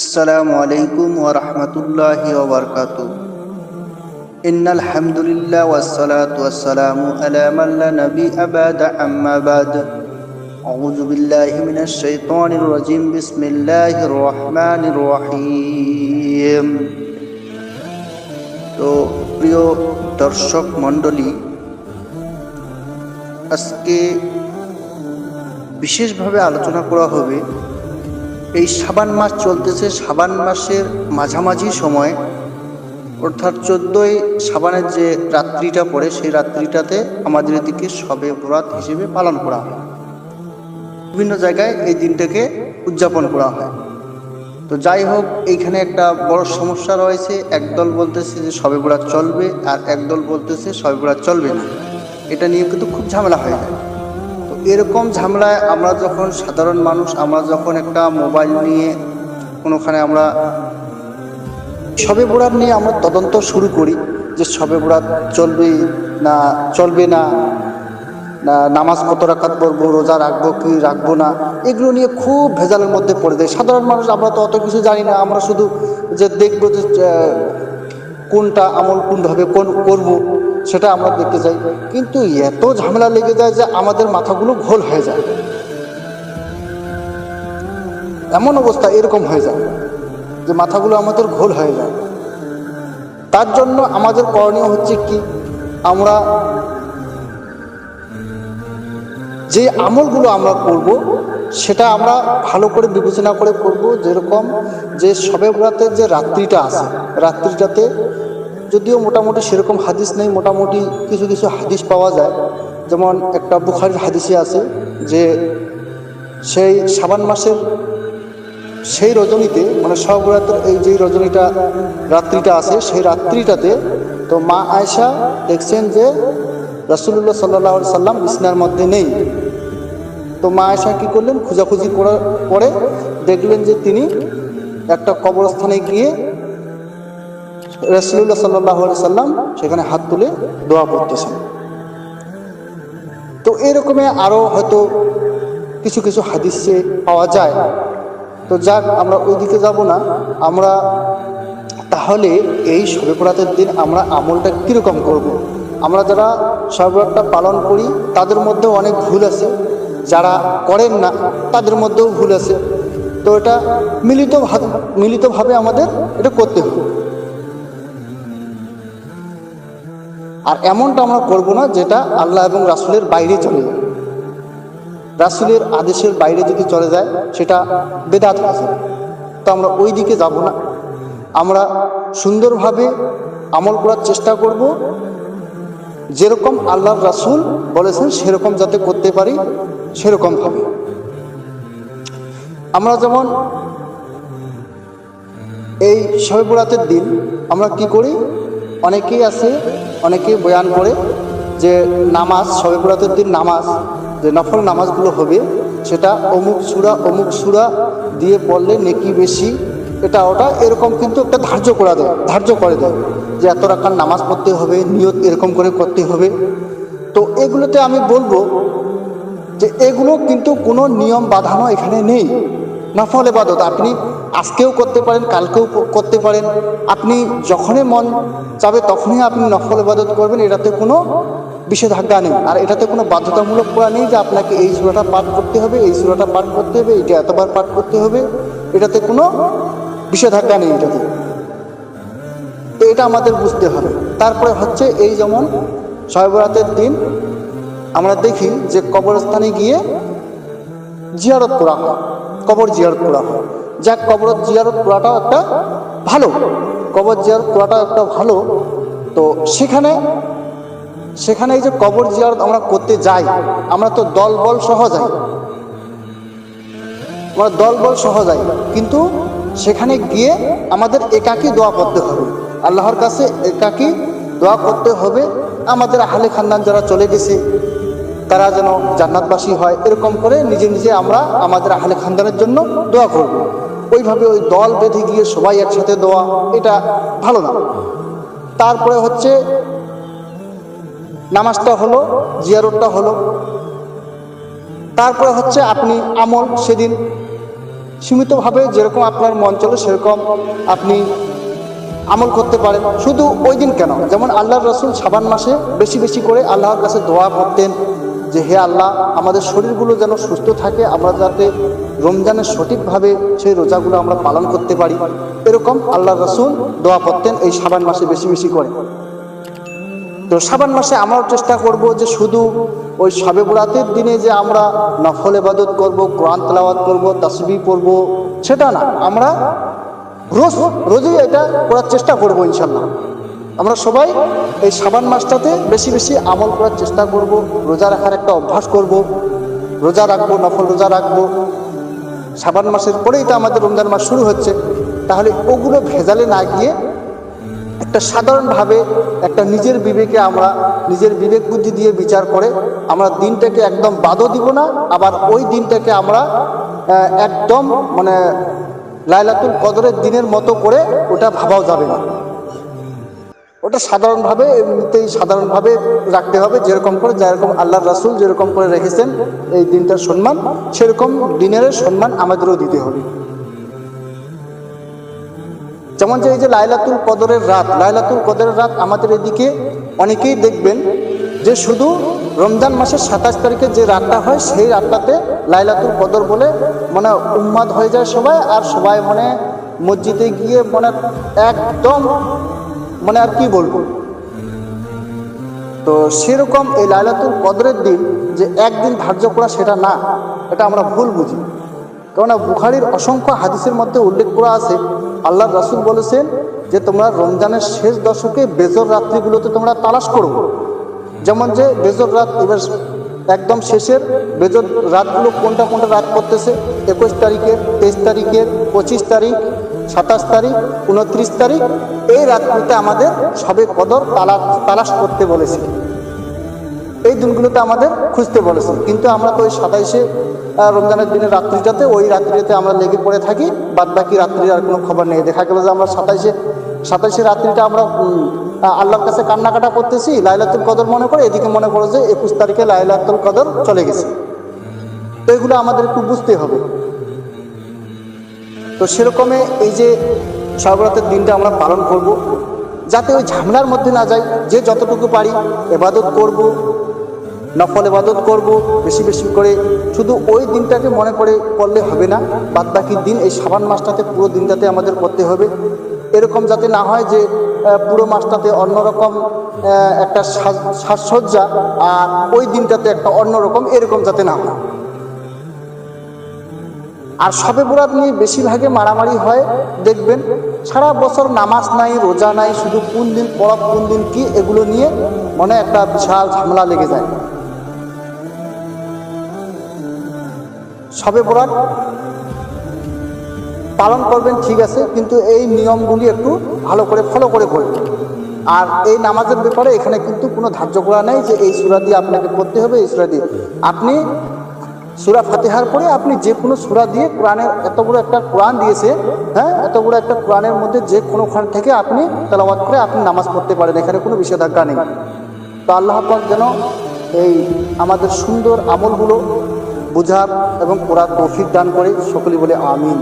আসসালামু আলাইকুম ওয়া রাহমাতুল্লাহি ওয়া বারাকাতু ইন্নাল হামদুলিল্লাহ ওয়া সসালাতু ওয়া সালামু আলা মান লা নাবিয়্যা আবাদ আম্মা বা'দ। আউযু বিল্লাহি মিনাশ শাইতানির রাজীম। বিসমিল্লাহির রাহমানির রহিম। তো প্রিয় দর্শক মণ্ডলী, আজকে বিশেষভাবে আলোচনা করা হবে এই সাবান মাস চলতেছে, সাবান মাসের মাঝামাঝি সময়। অর্থাৎ চোদ্দোই সাবানের যে রাত্রিটা পড়ে, সেই রাত্রিটাতে আমাদের এদিকে সবে বরাত হিসেবে পালন করা হয়। বিভিন্ন জায়গায় এই দিনটাকে উদযাপন করা হয়। তো যাই হোক, এইখানে একটা বড় সমস্যা রয়েছে। একদল বলতেছে যে সবে বরাত চলবে, আর একদল বলতেছে সবে বরাত চলবে না। এটা নিয়ে কিন্তু খুব ঝামেলা হয়ে যায়। এরকম ঝামেলায় আমরা যখন সাধারণ মানুষ, আমরা যখন একটা মোবাইল নিয়ে কোনোখানে আমরা সবে বরাত নিয়ে আমরা তদন্ত শুরু করি যে সবে বরাত চলবে না চলবে না না, নামাজ কত রাখাত পড়ব, রোজা রাখব, কি রাখব না, এগুলো নিয়ে খুব ভেজালের মধ্যে পড়ে যায়। সাধারণ মানুষ, আমরা তো অত কিছু জানি না, আমরা শুধু যে দেখব যে কোনটা আমল কোনভাবে কোন করব সেটা আমরা দেখতে চাই। কিন্তু এত ঝামেলা লেগে যায় যে আমাদের মাথাগুলো ঘোল হয়ে যায়। এমন অবস্থা এরকম হয়ে যায় যে মাথাগুলো আমাদের ঘোল হয়ে যায়। তার জন্য আমাদের করণীয় হচ্ছে কি? আমরা যে আমলগুলো আমরা করব, সেটা আমরা ভালো করে বিবেচনা করে করব, যেরকম যে সবে বরাতের যে রাত্রিটা আছে, রাত্রিটাতে যদিও মোটামুটি সেরকম হাদিস নেই, মোটামুটি কিছু কিছু হাদিস পাওয়া যায়। যেমন একটা বুখারির হাদিসে আছে যে সেই সাবান মাসের সেই রজনীতে মানে সবরাতের এই যে রজনীটা, রাত্রিটা আছে, সেই রাত্রিটাতে তো মা আয়সা দেখছেন যে রাসুল্লাহ সাল্লাহ সাল্লাম বিছনার মধ্যে নেই। তো মা আয়সা কী করলেন? খোঁজাখুঁজি করার পরে দেখলেন যে তিনি একটা কবরস্থানে গিয়ে রাসুল্লাহ সাল্লাহ সাল্লাম সেখানে হাত তুলে দোয়া করতেছেন। তো এরকমে আরও হয়তো কিছু কিছু হাদিসে পাওয়া যায়। তো যাক, আমরা ওই দিকে যাব না। আমরা তাহলে এই শবে দিন আমরা আমলটা কীরকম করব। আমরা যারা শবে বরাতটা পালন করি, তাদের মধ্যেও অনেক ভুল আছে। যারা করেন না, তাদের মধ্যেও ভুল আছে। তো এটা মিলিতভাবে মিলিতভাবে আমাদের এটা করতে হবে। আর এমনটা আমরা করব না যেটা আল্লাহ এবং রাসুলের বাইরে চলে যায়। রাসুলের আদেশের বাইরে যদি চলে যায়, সেটা বেদাত হয়ে তো আমরা ওই দিকে যাব না। আমরা সুন্দরভাবে আমল করার চেষ্টা করব। যেরকম আল্লাহর রাসুল বলেছেন, সেরকম যাতে করতে পারি সেরকমভাবে আমরা যেমন এই শবে দিন আমরা কি করি? অনেকেই আছে, অনেকেই বয়ান করে যে নামাজ শবে বরাতের দিন নামাজ, যে নফল নামাজগুলো হবে, সেটা অমুক সুরা অমুক সুরা দিয়ে পড়লে নেকি বেশি, এটা ওটা এরকম কিন্তু একটা ধার্য করা দেয়, ধার্য করে দেয় যে এত রাখার নামাজ পড়তে হবে, নিয়ত এরকম করে করতে হবে। তো এগুলোতে আমি বলব যে এগুলো কিন্তু কোনো নিয়ম বাঁধানো এখানে নেই। নফল এবাদত, আপনি আজকেও করতে পারেন, কালকেও করতে পারেন। আপনি যখনই মন চাবে তখনই আপনি নফল ইবাদত করবেন, এটাতে কোনো নিষেধাজ্ঞা নেই। আর এটাতে কোনো বাধ্যতামূলক করা নেই যে আপনাকে এই সুরাটা পাঠ করতে হবে, এই সুরাটা পাঠ করতে হবে, এটা এতবার পাঠ করতে হবে। এটাতে কোনো নিষেধাজ্ঞা নেই এটাতে। তো এটা আমাদের বুঝতে হবে। তারপরে হচ্ছে এই যেমন শয়বরাতের দিন আমরা দেখি যে কবরস্থানে গিয়ে জিয়ারত করা হয়, কবর জিয়ারত করা হয়। যাক কবর জিয়ারত করাটাও একটা ভালো। কবর জিয়ারত করাটাও একটা ভালো। তো সেখানে সেখানে এই যে কবর জিয়ারত আমরা করতে যাই, আমরা তো দল বল সহ যাই। আমরা দল বল সহ যাই, কিন্তু সেখানে গিয়ে আমাদের একাকী দোয়া করতে হবে। আল্লাহর কাছে একাকী দোয়া করতে হবে। আমাদের আহলে খানদান যারা চলে গেছে, তারা যেন জান্নাতবাসী হয়। এরকম করে নিজে নিজে আমরা আমাদের আহলে খানদানের জন্য দোয়া করব। ওইভাবে ওই দল বেঁধে গিয়ে সবাই একসাথে দোয়া এটা ভালো না। তারপরে হচ্ছে, নামাজটা হলো, জিয়ারতটা হলো। তারপরে হচ্ছে আপনি আমল সেদিন। সীমিতভাবে যেরকম আপনার মন চলে, সেরকম আপনি আমল করতে পারেন। শুধু ওই দিন কেন? যেমন আল্লাহর রসুল সাবান মাসে বেশি বেশি করে আল্লাহর কাছে দোয়া করতেন যে হে আল্লাহ, আমাদের শরীরগুলো যেন সুস্থ থাকে, আমরা যাতে রমজানের সঠিকভাবে সেই রোজাগুলো আমরা পালন করতে পারি। এরকম আল্লাহ রসুল দোয়া করতেন এই সাবান মাসে বেশি বেশি করে। তো সাবান মাসে আমরাও চেষ্টা করব যে শুধু ওই সবে বরাতের দিনে যে আমরা নফল এবাদত করব, কোরআন তেলাওয়াত করব, তাসবি পড়ব, সেটা না। আমরা রোজ, রোজই এটা করার চেষ্টা করব ইনশাল্লাহ আমরা সবাই এই সাবান মাসটাতে বেশি বেশি আমল করার চেষ্টা করব, রোজা রাখার একটা অভ্যাস করব, রোজা রাখব, নফল রোজা রাখব। সাবান মাসের পরেই তো আমাদের রমজান মাস শুরু হচ্ছে। তাহলে ওগুলো ভেজালে না গিয়ে একটা সাধারণভাবে একটা নিজের বিবেকে আমরা, নিজের বিবেক বুদ্ধি দিয়ে বিচার করে আমরা দিনটাকে একদম বাদও দিব না, আবার ওই দিনটাকে আমরা একদম মানে লাইলাতুল কদরের দিনের মতো করে ওটা ভাবাও যাবে না। ওটা সাধারণভাবে এমনিতেই সাধারণভাবে রাখতে হবে, যেরকম করে, যেরকম আল্লাহ রাসুল যেরকম করে রেখেছেন এই দিনটার সম্মান, সেরকম দিনের সম্মান আমাদেরও দিতে হবে। যেমন যে এই যে লাইলাতুল কদরের রাত, লাইলাতুল কদরের রাত আমাদের এদিকে অনেকেই দেখবেন যে শুধু রমজান মাসের সাতাশ তারিখে যে রাতটা হয়, সেই রাতটাতে লাইলাতুল কদর বলে মানে উন্মাদ হয়ে যায় সবাই, আর সবাই মানে মসজিদে গিয়ে মানে একদম মানে আর কি বলব? তো সেরকম এই লাইলাতুল কদরের দিন যে একদিন ধার্য করা সেটা না, এটা আমরা ভুল বুঝি। কেননা বুখারির অসংখ্য হাদিসের মধ্যে উল্লেখ করা আছে আল্লাহ রাসুল বলেছেন যে তোমরা রমজানের শেষ দশকে বেজর রাত্রিগুলোতে তোমরা তালাশ করো। যেমন যে বেজর রাত এবার একদম শেষের বেজর রাতগুলো কোনটা কোনটা রাত করতেছে একুশ তারিখের, তেইশ তারিখের, পঁচিশ তারিখ সাতাশ তারিখ, উনত্রিশ তারিখ, এই রাত্রিতে আমাদের সবে কদর তালা তালাশ করতে বলেছে। এই দিনগুলোতে আমাদের খুঁজতে বলেছে। কিন্তু আমরা তো ওই সাতাইশে রমজানের দিনের রাত্রিটাতে, ওই রাত্রিটাতে আমরা লেগে পড়ে থাকি। বাদ বাকি রাত্রির আর কোনো খবর নেই। দেখা গেল যে আমরা সাতাইশে সাতাইশে রাত্রিটা আমরা আল্লাহর কাছে কান্নাকাটা করতেছি। লাইলাতুল কদর মনে করে, এদিকে মনে করো যে একুশ তারিখে লাইলাতুল কদর চলে গেছে। তো এগুলো আমাদের একটু বুঝতে হবে। তো সেরকমে এই যে সর্বরাতের দিনটা আমরা পালন করব, যাতে ওই ঝামেলার মধ্যে না যাই, যে যতটুকু পারি এবাদত করব, নফল এবাদত করব, বেশি বেশি করে। শুধু ওই দিনটাকে মনে করে করলে হবে না বাদ বাকি দিন, এই সাবান মাসটাতে, পুরো দিনটাতে আমাদের করতে হবে। এরকম যাতে না হয় যে পুরো মাসটাতে অন্যরকম একটা সাজ- সাজসজ্জা, আর ওই দিনটাতে একটা অন্যরকম, এরকম যাতে না হয়। আর সবে বরাত নিয়ে বেশিরভাগে মারামারি হয়, দেখবেন সারা বছর নামাজ নাই, রোজা নাই, শুধু কোন দিন পরব কোন দিন কি, এগুলো নিয়ে মনে একটা বিশাল ঝামেলা লেগে যায়। সবে বরাত পালন করবেন, ঠিক আছে, কিন্তু এই নিয়মগুলি একটু ভালো করে ফলো করে করবেন। আর এই নামাজের ব্যাপারে এখানে কিন্তু কোনো ধার্য করা নেই যে এই সুরা দিয়ে আপনাকে পড়তে হবে, এই সুরা দিয়ে। আপনি সুরা ফাতেহার পরে আপনি যে কোনো সুরা দিয়ে কোরআনের এত বড় একটা কোরআন দিয়েছে হ্যাঁ এত বড় একটা কোরআনের মধ্যে যে কোনো কোনোখান থেকে আপনি তেলাবাদ করে আপনি নামাজ পড়তে পারেন, এখানে কোনো নিষেধাজ্ঞা নেই। তো আল্লাহ পাক যেন এই আমাদের সুন্দর আমলগুলো বোঝার এবং করার তৌফিক দান করে, সকলে বলে আমিন।